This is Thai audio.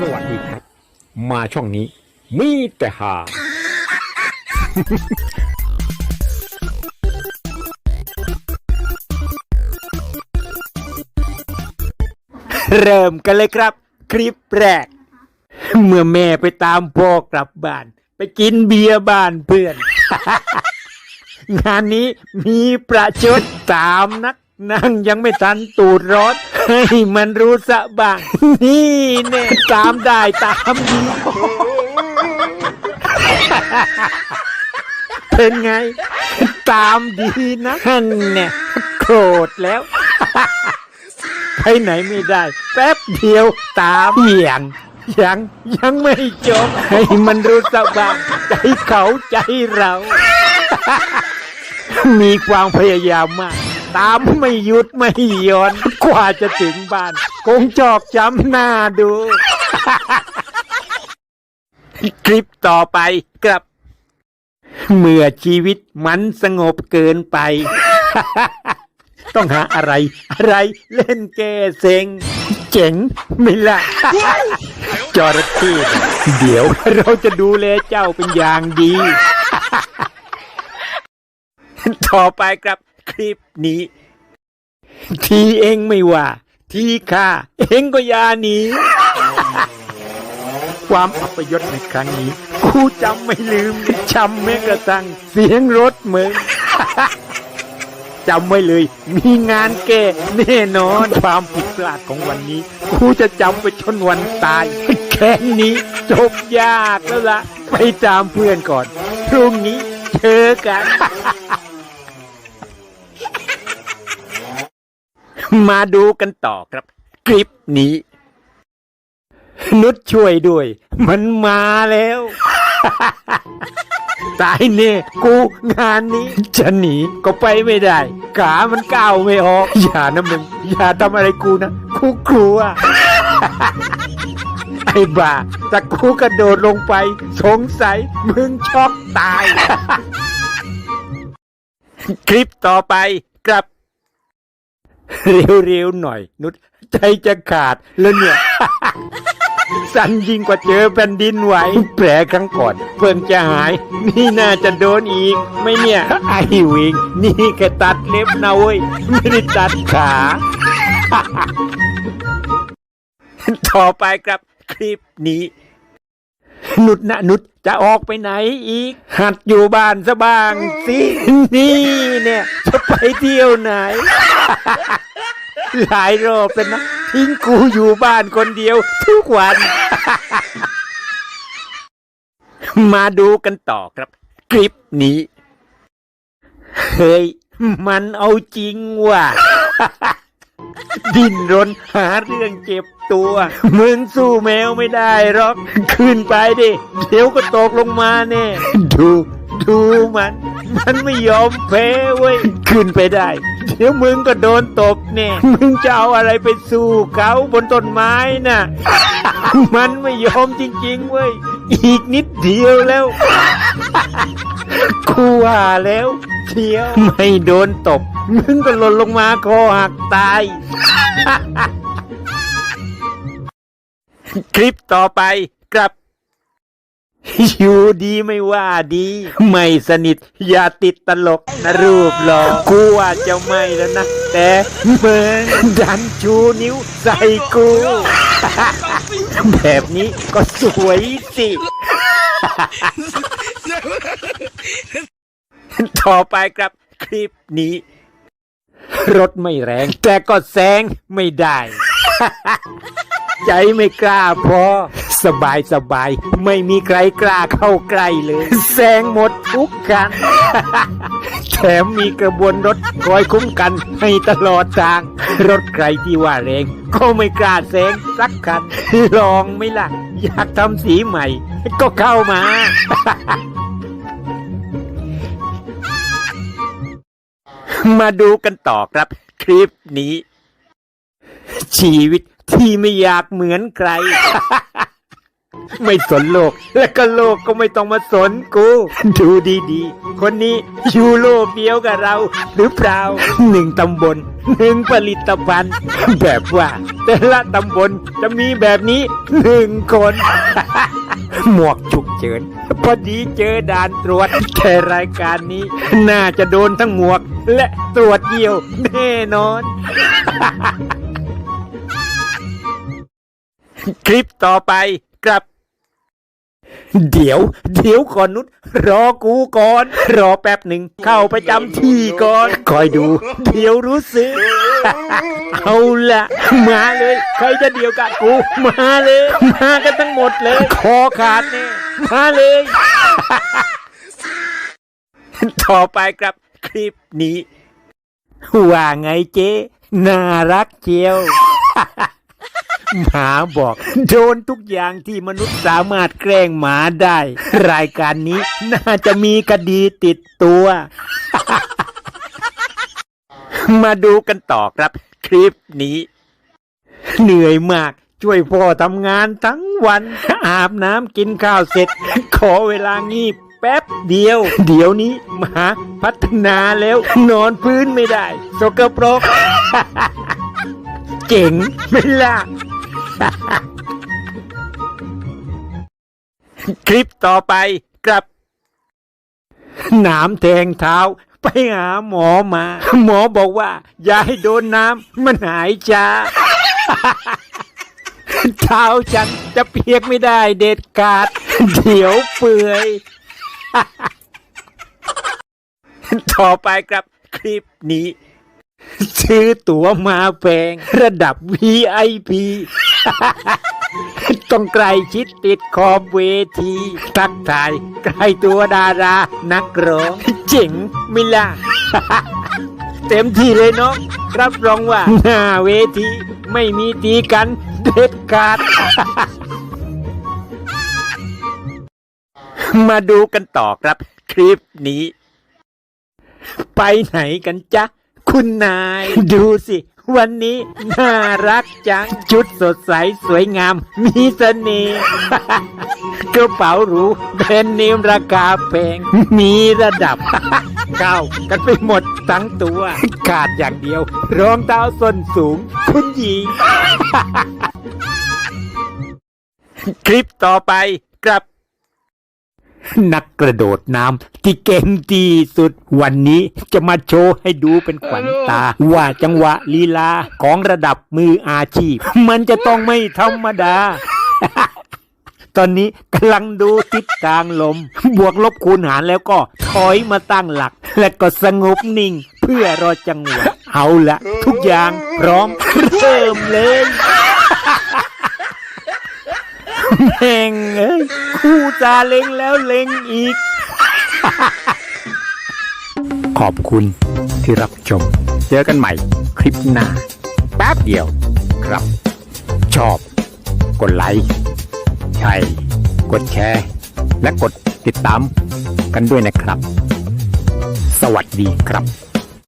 สวัสดีครับ มาช่องนี้มีแต่หาเริ่มกันเลยครับ คลิปแรก เมื่อแม่ไปตามพ่อกลับบ้าน ไปกินเบียร์บ้านเพื่อน งานนี้มีประชดตามนัก นั่งยังไม่ทันตูดร้อนให้มันรู้สะบ้างนี่เนี่ยตามได้ตามดีเป็นไง ตามดีนะนั่นเนี่ยโกรธแล้ว ไปไหนไม่ได้ แป๊บเดียวตามเหี่ยงยังยังไม่จบ ให้มันรู้สะบ้างใจเขาใจเรา มีความพยายามมาก ตามไม่หยุดไม่หย่อนกว่าจะถึงบ้าน คงจอกจำหน้าดู คลิปต่อไปกับ เมื่อชีวิตมันสงบเกินไป ต้องหาอะไร อะไรเล่นแก้เซ็ง เจ๋งไม่ละจอระเข้เดี๋ยวเราจะดูแลเจ้าเป็นอย่างดี ต่อไปครับ คลิปนี้ ทีเองไม่ว่า ทีข้าเองก็ยาหนีความอัปยศในครั้งนี้กูจำไม่ลืมจำแม้กระทั่งเสียงรถเมึงจำไว้เลย มีงานแก้แน่นอนความผิดพลาดของวันนี้กูจะจำไปจนวันตาย แค่นี้จบยากแล้วละไปตามเพื่อนก่อน พรุ่งนี้เจอกัน มาดูกันต่อครับ คลิปนี้ นุชช่วยด้วย มันมาแล้ว ตายเน่กูงานนี้จะหนีก็ไปไม่ได้ ขามันก้าวไม่ออก อย่านะมึง อย่าทำอะไรกูนะกูกลัวไอ้บ้าแต่กูกระโดดลงไป สงสัยมึงช็อกตาย คลิปต่อไปกลับ เร็วๆหน่อย นุชใจจะขาดแล้วเนี่ย สั่นยิ่งกว่าเจอแผ่นดินไหวแผลครั้งก่อน เพิ่งจะหาย นี่น่าจะโดนอีก ไม่เนี่ย ไอ้วิง นี่แค่ตัดเล็บนะเว้ย ไม่ได้ตัดขา ต่อไปครับคลิปนี้ นุดนะนุดจะออกไปไหนอีก หัดอยู่บ้านซะบ้างสินี่เนี่ย จะไปเที่ยวไหน หลายรอบแล้วนะ ทิ้งกูอยู่บ้านคนเดียว ทุกวัน มาดูกันต่อครับ คลิปนี้ เฮ้ย มันเอาจริงว่ะ ดิ้นรนหาเรื่องเจ็บ ตัวมึงสู้แมวไม่ได้หรอก ขึ้นไปดิ เดี๋ยวก็ตกลงมาแน่ดูดูมัน มันไม่ยอมแพ้เว้ย ขึ้นไปได้ เดี๋ยวมึงก็โดนตบแน่มึงจะเอาอะไรไปสู้เขาบนต้นไม้น่ะ มันไม่ยอมจริงๆเว้ย อีกนิดเดียวแล้วกูว่าแล้วเชียว ไม่โดนตบ มึงก็หล่นลงมาคอหักตาย คลิปต่อไปกลับ อยู่ดีไม่ว่าดี ไม่สนิท อย่าติดตลกนะรูปหลอกกูว่าจะไม่แล้วนะ แต่มึงดันชูนิ้วใส่กู แบบนี้ก็สวยสิ ต่อไปครับคลิปนี้ รถไม่แรง แต่ก็แซงไม่ได้ ใจไม่กล้าพอ สบายสบาย ไม่มีใครกล้าเข้าใกล้เลยแซงหมดทุกคันแถมมีกระบวนรถคอยคุ้มกันให้ตลอดทาง รถใครที่ว่าแรงก็ไม่กล้าแซงสักคันลองไม่ล่ะ อยากทำสีใหม่ ก็เข้ามามาดูกันต่อครับ คลิปนี้ ชีวิตที่ไม่อยากเหมือนใคร ไม่สนโลก และก็โลกก็ไม่ต้องมาสนกู ดูดีๆ คนนี้อยู่โลกเดียวกับเรา หรือเปล่าหนึ่งตำบลหนึ่งผลิตภัณฑ์ แบบว่า แต่ละตำบลจะมีแบบนี้หนึ่งคน หมวกฉุกเฉินพอดีเจอด่านตรวจแค่รายการนี้ น่าจะโดนทั้งหมวก และตรวจเยี่ยวแน่นอน คลิปต่อไปกลับ เดี๋ยว เดี๋ยวก่อนนุชรอกูก่อน รอแป๊บหนึ่งเข้าไปจำที่ก่อน คอยดู เดี๋ยวรู้สึก เอาละมาเลย ใครจะเดียวกับกู มาเลย มากันทั้งหมดเลย คอขาดแน่มาเลย ต่อไปครับคลิปนี้ ว่าไงเจ๊ น่ารักเจียว หมาบอกโดนทุกอย่างที่มนุษย์สามารถแกล้งหมาได้ รายการนี้น่าจะมีคดีติดตัว มาดูกันต่อครับ คลิปนี้ เหนื่อยมากช่วยพ่อทำงานทั้งวัน อาบน้ำกินข้าวเสร็จ ขอเวลางีบแป๊บเดียว เดี๋ยวนี้หมาพัฒนาแล้ว นอนพื้นไม่ได้ สกปรกเจ๋งไม่ล่ะ คลิปต่อไปกับหนามแทงเท้า ไปหาหมอมา หมอบอกว่า ยาให้โดนน้ำมันหายชาเท้าฉันจะเปียกไม่ได้เด็ดขาด เดี๋ยวเปื่อยต่อไปครับคลิปนี้ ซื้อตั๋วมาแพงระดับ VIP ต้องใกลชิดติดขอบเวทีทักทายใกล้ตัวดารานักร้องเจ๋งม่ล่ะ เต็มที่เลยเน้องรับรองว่า หน้าเวทีไม่มีตีกันเด็ดขาด มาดูกันต่อครับคลิปนี้ ไปไหนกันจ๊ะ คุณนาย ดูสิ วันนี้น่ารักจัง ชุดสดใสสวยงาม มีเสน่ห์กระเป๋าหรูแบรนด์เนมราคาแพง มีระดับก้าวกันไปหมดทั้งตัว ขาดอย่างเดียว รองเท้าส้นสูง คุณหญิง คลิปต่อไปกลับ นักกระโดดน้ำที่เก่งที่สุด วันนี้จะมาโชว์ให้ดูเป็นขวัญตา ว่าจังหวะลีลาของระดับมืออาชีพ มันจะต้องไม่ธรรมดาตอนนี้กำลังดูทิศทางลม บวกลบคูณหารแล้วก็ถอยมาตั้งหลัก และก็สงบนิ่ง เพื่อรอจังหวะ เอาละทุกอย่างพร้อมเริ่มเลยแม่งเอ้ย คู่จาเล็งแล้วเล็งอีก ขอบคุณที่รับชม เจอกันใหม่คลิปหน้าแป๊บเดียวครับ ชอบ กดไลค์ใช่ กดแชร์ และกดติดตามกันด้วยนะครับ สวัสดีครับ